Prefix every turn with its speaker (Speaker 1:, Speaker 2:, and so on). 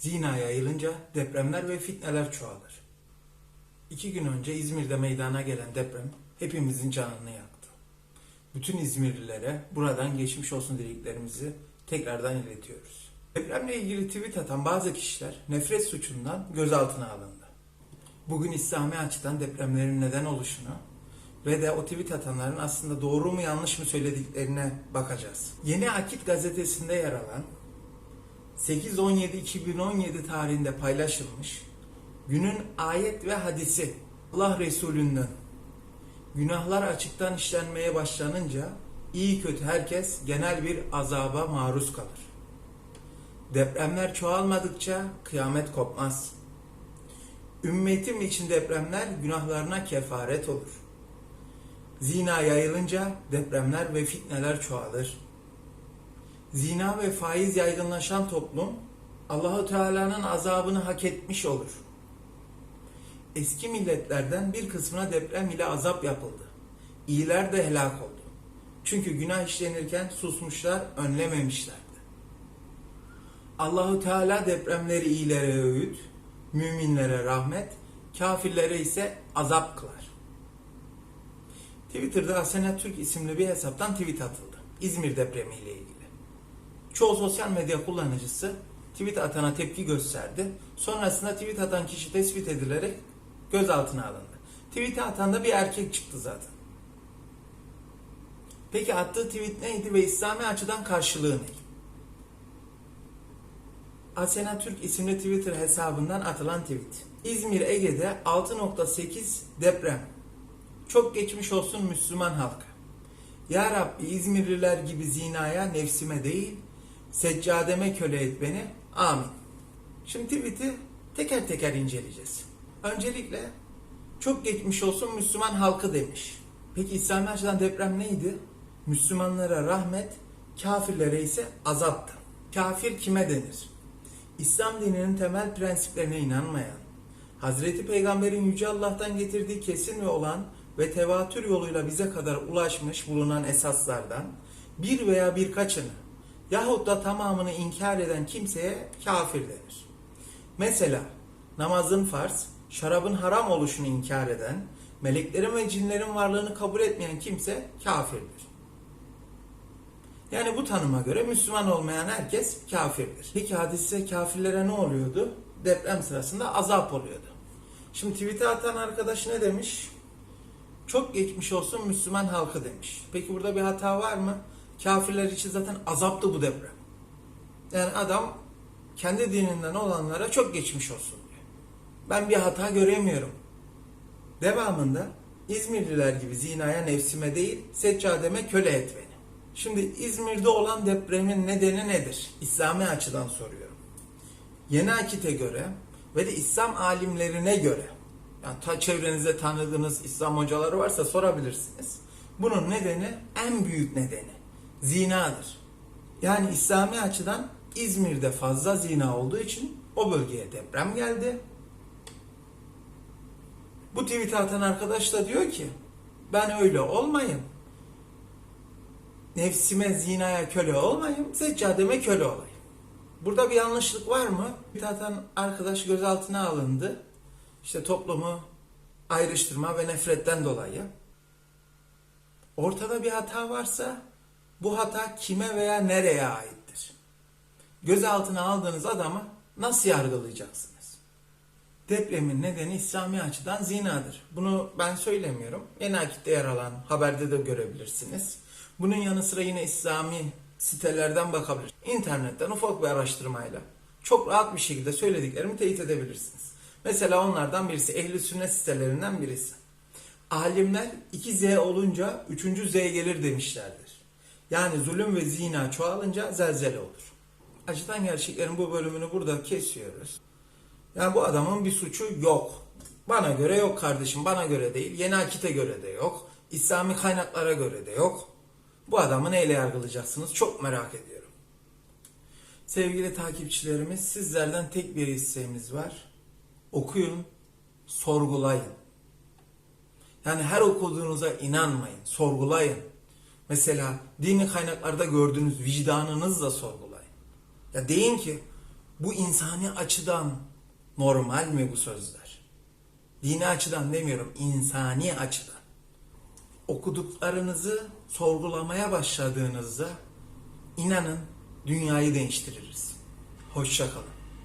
Speaker 1: Zina yayılınca depremler ve fitneler çoğalır. İki gün önce İzmir'de meydana gelen deprem hepimizin canını yaktı. Bütün İzmirlilere buradan geçmiş olsun dileklerimizi tekrardan iletiyoruz. Depremle ilgili tweet atan bazı kişiler nefret suçundan gözaltına alındı. Bugün İslami açıdan depremlerin neden oluşunu ve de o tweet atanların aslında doğru mu yanlış mı söylediklerine bakacağız. Yeni Akit gazetesinde yer alan 8-17-2017 tarihinde paylaşılmış günün ayet ve hadisi Allah Resulü'nden günahlar açıktan işlenmeye başlanınca iyi kötü herkes genel bir azaba maruz kalır. Depremler çoğalmadıkça kıyamet kopmaz. Ümmetim için depremler günahlarına kefaret olur. Zina yayılınca depremler ve fitneler çoğalır. Zina ve faiz yaygınlaşan toplum Allahu Teala'nın azabını hak etmiş olur. Eski milletlerden bir kısmına deprem ile azap yapıldı. İyiler de helak oldu. Çünkü günah işlenirken susmuşlar, önlememişlerdi. Allahu Teala depremleri iyilere öğüt, müminlere rahmet, kafirlere ise azap kılar. Twitter'da Asena Türk isimli bir hesaptan tweet atıldı. İzmir depremi ile ilgili. Çoğu sosyal medya kullanıcısı tweet atana tepki gösterdi. Sonrasında tweet atan kişi tespit edilerek gözaltına alındı. Tweet atan da bir erkek çıktı zaten. Peki attığı tweet neydi ve İslami açıdan karşılığı ne? Asena Türk isimli Twitter hesabından atılan tweet. İzmir Ege'de 6.8 deprem. Çok geçmiş olsun Müslüman halkı. Ya Rabbi İzmirliler gibi zinaya nefsime değil, seccademe köle et beni. Amin. Şimdi tweet'i teker teker inceleyeceğiz. Öncelikle çok geçmiş olsun Müslüman halkı demiş. Peki İslami açıdan deprem neydi? Müslümanlara rahmet, kafirlere ise azaptı. Kafir kime denir? İslam dininin temel prensiplerine inanmayan, Hazreti Peygamber'in Yüce Allah'tan getirdiği kesin ve olan ve tevatür yoluyla bize kadar ulaşmış bulunan esaslardan bir veya birkaçını yahut da tamamını inkar eden kimseye kafir denir. Mesela namazın farz, şarabın haram oluşunu inkar eden, meleklerin ve cinlerin varlığını kabul etmeyen kimse kafirdir. Yani bu tanıma göre Müslüman olmayan herkes kafirdir. Peki hadiste kafirlere ne oluyordu? Deprem sırasında azap oluyordu. Şimdi tweet'e atan arkadaş ne demiş? Çok geçmiş olsun Müslüman halkı demiş. Peki burada bir hata var mı? Kafirler için zaten azaptı bu deprem. Yani adam kendi dininden olanlara çok geçmiş olsun diyor. Ben bir hata göremiyorum. Devamında İzmirliler gibi zinaya nefsime değil seccademe köle et beni. Şimdi İzmir'de olan depremin nedeni nedir? İslami açıdan soruyorum. Yeni Akit'e göre ve de İslam alimlerine göre yani ta çevrenizde tanıdığınız İslam hocaları varsa sorabilirsiniz. Bunun nedeni en büyük nedeni zinadır. Yani İslami açıdan İzmir'de fazla zina olduğu için o bölgeye deprem geldi. Bu tweet atan arkadaş da diyor ki ben öyle olmayayım. Nefsime zinaya köle olmayayım, seccademe köle olayım. Burada bir yanlışlık var mı? Tweet atan arkadaş gözaltına alındı. İşte toplumu ayrıştırma ve nefretten dolayı. Ortada bir hata varsa bu hata kime veya nereye aittir? Gözaltına aldığınız adamı nasıl yargılayacaksınız? Depremin nedeni İslami açıdan zinadır. Bunu ben söylemiyorum. Yeni Akit'te yer alan haberde de görebilirsiniz. Bunun yanı sıra yine İslami sitelerden bakabilirsiniz. İnternetten ufak bir araştırmayla çok rahat bir şekilde söylediklerimi teyit edebilirsiniz. Mesela onlardan birisi ehli sünnet sitelerinden birisi. Alimler 2Z olunca 3. Z gelir demişlerdir. Yani zulüm ve zina çoğalınca zelzele olur. Acıdan gerçeklerin bu bölümünü burada kesiyoruz. Yani bu adamın bir suçu yok. Bana göre yok kardeşim, bana göre değil. Yeni Akit'e göre de yok. İslami kaynaklara göre de yok. Bu adamı neyle yargılayacaksınız? Çok merak ediyorum. Sevgili takipçilerimiz, sizlerden tek bir isteğimiz var. Okuyun, sorgulayın. Yani her okuduğunuza inanmayın, sorgulayın. Mesela dini kaynaklarda gördüğünüz vicdanınızla sorgulayın. Ya deyin ki Bu insani açıdan normal mi bu sözler? Dini açıdan demiyorum, insani açıdan. Okuduklarınızı sorgulamaya başladığınızda inanın dünyayı değiştiririz. Hoşça kalın.